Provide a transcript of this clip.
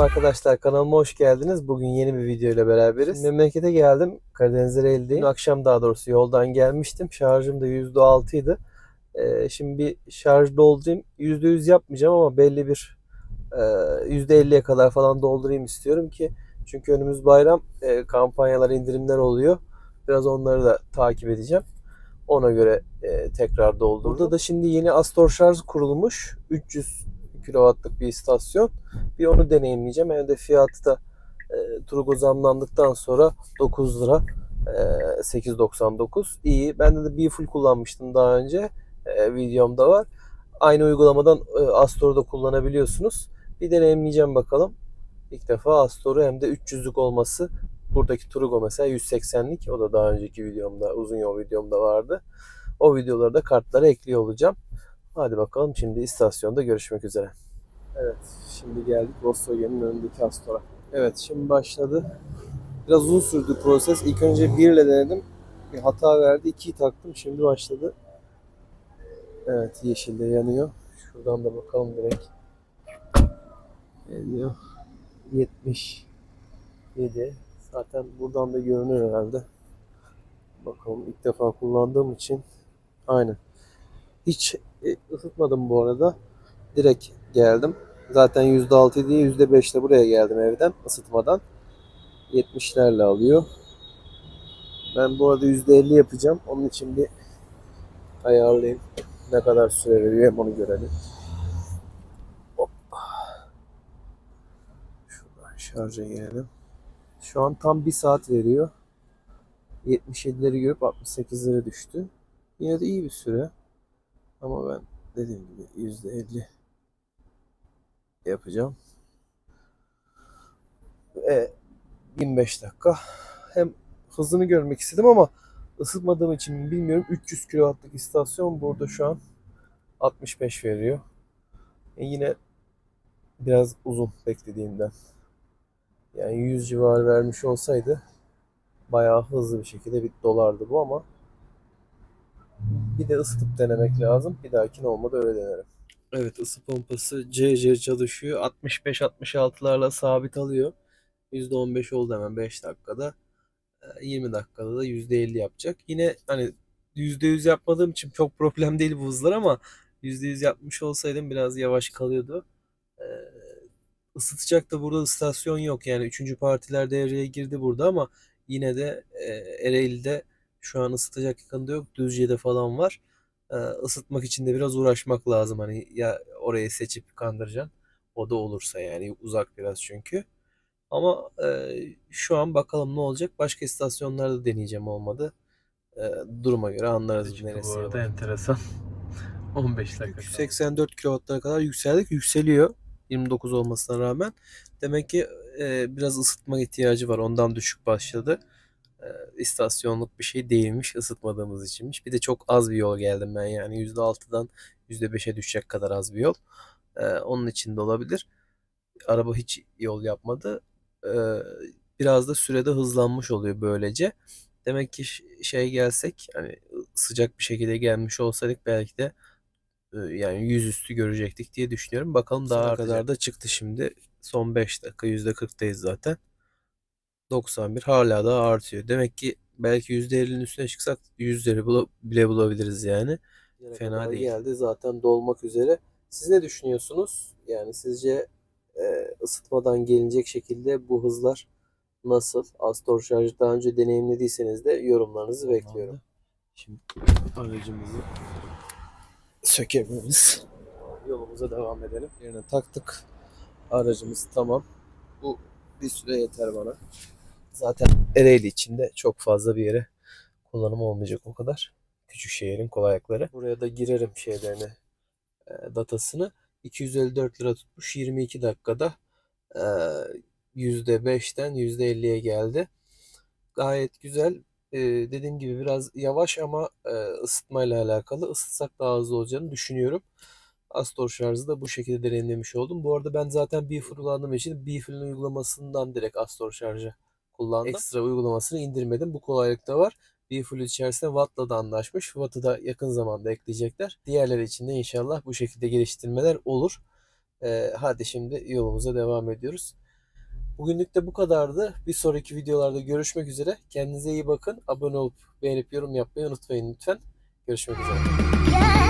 Merhaba arkadaşlar kanalıma hoş geldiniz. Bugün yeni bir video ile beraberiz. Memlekete geldim. Karadeniz Ereğli'deyim. Akşam daha doğrusu yoldan gelmiştim. Şarjım da %6 idi. Ee, şimdi bir şarj doldurayım. %100 yapmayacağım ama belli bir e, %50'ye kadar falan doldurayım istiyorum ki çünkü önümüz bayram e, kampanyalar indirimler oluyor. Biraz onları da takip edeceğim. Ona göre e, tekrar doldurdum. Burada da şimdi yeni Astor şarj kurulmuş. 300 kW'lık bir istasyon. Bir onu deneyimleyeceğim. Hem de fiyatı da e, Turgo zamlandıktan sonra 9 lira e, 8.99 iyi. Ben de bir full kullanmıştım daha önce. E, videomda var. Aynı uygulamadan e, Astor'u da kullanabiliyorsunuz. Bir deneyimleyeceğim bakalım. İlk defa Astor'u hem de 300'lük olması. Buradaki Turgo mesela 180'lik. O da daha önceki videomda, uzun yol videomda vardı. O videoları da kartlara ekliyor olacağım. Hadi bakalım şimdi istasyonda görüşmek üzere. Evet şimdi geldik Volkswagen'in önündeki Astor'a. Evet şimdi başladı. Biraz uzun sürdü proses. İlk önce 1 ile denedim. Bir hata verdi. 2'yi taktım. Şimdi başladı. Evet yeşilde yanıyor. Şuradan da bakalım direkt. Geliyor. 77. Zaten buradan da görünüyor herhalde. Bakalım ilk defa kullandığım için. Aynen. Hiç ısıtmadım bu arada. Direkt geldim. Zaten %6 değil %5'le buraya geldim evden ısıtmadan. 70'lerle alıyor. Ben bu arada %50 yapacağım. Onun için bir ayarlayayım. Ne kadar süre veriyor hem onu görelim. Hop. Şuradan şarja gelelim. Şu an tam 1 saat veriyor. 77'leri görüp 68'lere düştü. Yine de iyi bir süre. Ama ben dediğim gibi %50 yapacağım. E, 25 dakika. Hem hızını görmek istedim ama ısıtmadığım için mi bilmiyorum. 300 kW'lık istasyon burada şu an 65 veriyor. E yine biraz uzun beklediğimden. Yani 100 civarı vermiş olsaydı bayağı hızlı bir şekilde bir dolardı bu ama bir de ısıtıp denemek lazım. Bir dahakine olmadı öyle denerim. Evet ısı pompası CC çalışıyor. 65-66'larla sabit alıyor. %15 oldu hemen 5 dakikada. Ee, 20 dakikada da %50 yapacak. Yine hani %100 yapmadığım için çok problem değil bu hızlar ama %100 yapmış olsaydım biraz yavaş kalıyordu. Ee, ısıtacak da burada istasyon yok. Yani 3. partiler devreye girdi burada ama yine de e, Ereğli'de şu an ısıtacak yakında yok. Düzce'de falan var. Ee, ısıtmak için de biraz uğraşmak lazım. Hani ya orayı seçip kandıracaksın. O da olursa yani uzak biraz çünkü. Ama e, şu an bakalım ne olacak. Başka istasyonlarda deneyeceğim olmadı. E, duruma göre anlarız Çıktı neresi. bu arada yalan. enteresan. 15 dakika. 184 kW'lara kadar yükseldik. Yükseliyor. 29 olmasına rağmen. Demek ki e, biraz ısıtma ihtiyacı var. Ondan düşük başladı. E, istasyonluk bir şey değilmiş. ısıtmadığımız içinmiş. Bir de çok az bir yol geldim ben yani. %6'dan %5'e düşecek kadar az bir yol. E, onun için de olabilir. Araba hiç yol yapmadı. E, biraz da sürede hızlanmış oluyor böylece. Demek ki şey gelsek hani sıcak bir şekilde gelmiş olsaydık belki de e, yani yüzüstü görecektik diye düşünüyorum. Bakalım daha Sona kadar da çıktı şimdi. Son 5 dakika %40'dayız zaten. 91 hala da artıyor. Demek ki belki %50'nin üstüne çıksak 100'leri bula- bile bulabiliriz yani. Fena değil. Geldi zaten dolmak üzere. Siz ne düşünüyorsunuz? Yani sizce e, ısıtmadan gelinecek şekilde bu hızlar nasıl? Astor şarjı daha önce deneyimlediyseniz de yorumlarınızı bekliyorum. Şimdi aracımızı sökemiyoruz. Yolumuza devam edelim. Yerine taktık. Aracımız tamam. Bu bir süre yeter bana. Zaten Ereğli içinde çok fazla bir yere kullanım olmayacak o kadar. Küçük şehrin kolaylıkları. Buraya da girerim şeylerini, e, datasını. 254 lira tutmuş 22 dakikada e, %5'ten %50'ye geldi. Gayet güzel. E, dediğim gibi biraz yavaş ama e, ısıtmayla alakalı. Isıtsak daha hızlı olacağını düşünüyorum. Astor şarjı da bu şekilde deneyimlemiş oldum. Bu arada ben zaten Beeful kullandığım için Beeful'ün uygulamasından direkt Astor şarjı kullandım. Ekstra uygulamasını indirmedim. Bu kolaylık da var. Beeful içerisinde Watt'la da anlaşmış. Watt'ı da yakın zamanda ekleyecekler. Diğerleri için de inşallah bu şekilde geliştirmeler olur. Ee, hadi şimdi yolumuza devam ediyoruz. Bugünlük de bu kadardı. Bir sonraki videolarda görüşmek üzere. Kendinize iyi bakın. Abone olup beğenip yorum yapmayı unutmayın lütfen. Görüşmek üzere. Yeah.